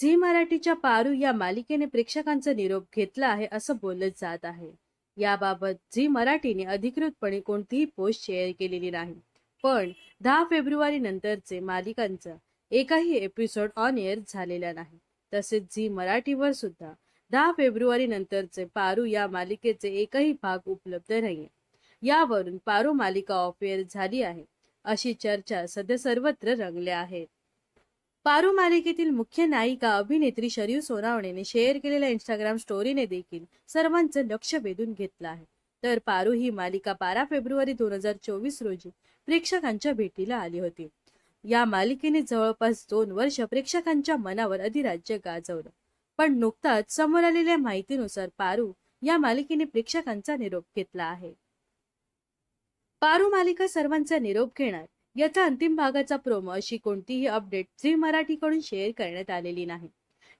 Zee मराठीच्या पारू या मालिकेने प्रेक्षकांचा निरोप घेतला आहे असं बोललं जात आहे. याबाबत झी मराठीने अधिकृतपणे कोणतीही पोस्ट शेअर केलेली नाही. पण दहा फेब्रुवारी नंतरचे मालिकांचा एकही एपिसोड ऑन एअर झालेला नाही. तसेच झी मराठीवर सुद्धा दहा फेब्रुवारी नंतरचे पारू या मालिकेचे एकही भाग उपलब्ध नाहीये. यावरून पारू मालिका ऑफ एअर झाली आहे. अशी चर्चा सध्या सर्वत्र रंगल्या आहेत. पारू मालिकेतील मुख्य नायिका अभिनेत्री शरीव सोनावणेने शेअर केलेल्या इंस्टाग्राम स्टोरीने देखील सर्वांचं लक्ष वेधून घेतलं आहे. तर पारू ही मालिका बारा फेब्रुवारी दोन हजार चोवीस रोजी प्रेक्षकांच्या भेटीला आली होती. या मालिकेने जवळपास दोन वर्ष प्रेक्षकांच्या मनावर अधिराज्य गाजवलं. पण नुकताच समोर आलेल्या माहितीनुसार पारू या मालिकेने प्रेक्षकांचा निरोप घेतला आहे. पारू मालिका सर्वांचा निरोप घेणार याचा अंतिम भागाचा प्रोमो अशी कोणतीही अपडेट झी मराठीकडून शेअर करण्यात आलेली नाही.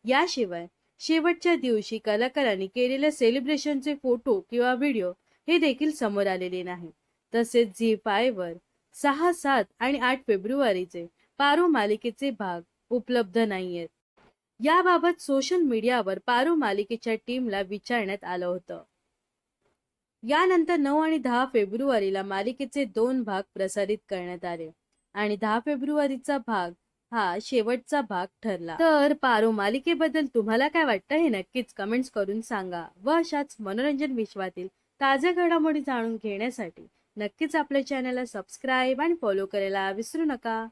याशिवाय शेवटच्या दिवशी कलाकारांनी केलेल्या सेलिब्रेशनचे फोटो किंवा व्हिडिओ हे देखील समोर आलेले नाही. तसेच झी फायवर सहा सात आणि आठ फेब्रुवारीचे पारो मालिकेचे भाग उपलब्ध नाहीयेत. याबाबत सोशल मीडियावर पारो मालिकेच्या टीमला विचारण्यात आलं होतं. यानंतर नऊ आणि दहा फेब्रुवारीला मालिकेचे दोन भाग प्रसारित करण्यात आले. आणि दहा फेब्रुवारीचा भाग हा शेवटचा भाग ठरला. तर पारो मालिकेबद्दल तुम्हाला काय वाटतं हे नक्कीच कमेंट्स करून सांगा व अशाच मनोरंजन विश्वातील ताज्या घडामोडी जाणून घेण्यासाठी नक्कीच आपल्या चॅनलला सबस्क्राईब आणि फॉलो करायला विसरू नका.